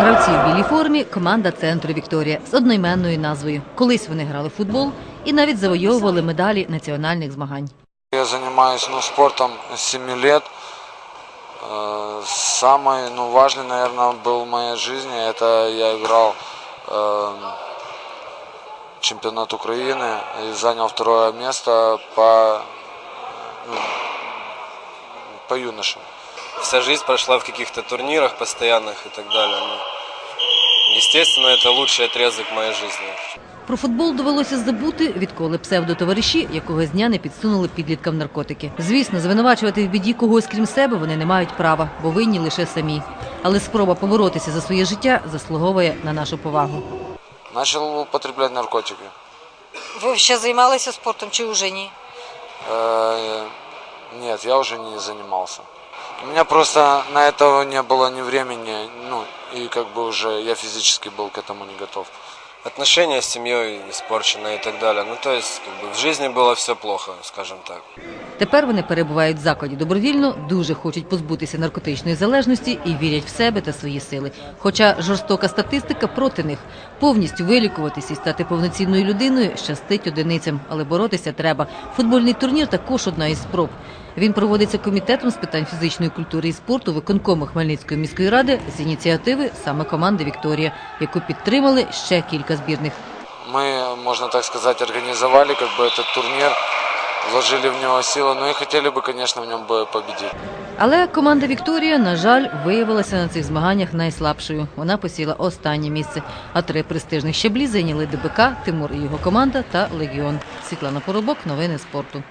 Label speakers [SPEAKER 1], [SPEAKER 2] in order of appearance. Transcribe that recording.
[SPEAKER 1] Бійці в білій формі команда центру Вікторія з одноіменною назвою. Колись вони грали в футбол і навіть завойовували медалі національних змагань.
[SPEAKER 2] Я занимаюсь ну, спортом с 7 лет. Э, Самый ну, важный, наверное, был в моей жизни, это я играл э, чемпионат Украины и занял второе место по, ну, по юношам.
[SPEAKER 3] Вся жизнь прошла в каких-то турнирах постоянных и так далее. Ну, естественно, это лучший отрезок моей жизни.
[SPEAKER 1] Про футбол довелося забути, відколи псевдотовариші якогось дня не підсунули підліткам наркотики. Звісно, звинувачувати в біді когось крім себе вони не мають права, бо винні лише самі. Але спроба поборотися за своє життя заслуговує на нашу повагу.
[SPEAKER 2] Начал употреблять наркотики.
[SPEAKER 4] Ви ще займалися спортом чи вже ні?
[SPEAKER 2] Э, Нет, я уже не занимался. У меня просто на это не было ни времени, ну, и как бы уже я физически был к этому не готов.
[SPEAKER 3] Отношения с семьей испорчены и так далее. Ну, то есть, как бы, в жизни было все плохо, скажем так.
[SPEAKER 1] Тепер вони перебувають в закладі добровільно, дуже хочуть позбутися наркотичної залежності і вірять в себе та свої сили. Хоча жорстока статистика проти них повністю вилікуватися і стати повноцінною людиною щастить одиницям, але боротися треба. Футбольний турнір також одна із спроб. Він проводиться комітетом з питань фізичної культури і спорту виконкому Хмельницької міської ради з ініціативи саме команди Вікторія, яку підтримали ще кілька збірних.
[SPEAKER 2] Мы, можно так сказать, организовали как бы этот турнир, вложили в него силы, ну и хотели бы, конечно, в нем бы победить.
[SPEAKER 1] Але команда Вікторія, на жаль, виявилася на цих змаганнях найслабшою. Вона посіла останнє місце. А три престижних щаблі зайняли ДБК, Тимур і його команда та Легіон. Світлана Поробок, новини спорту.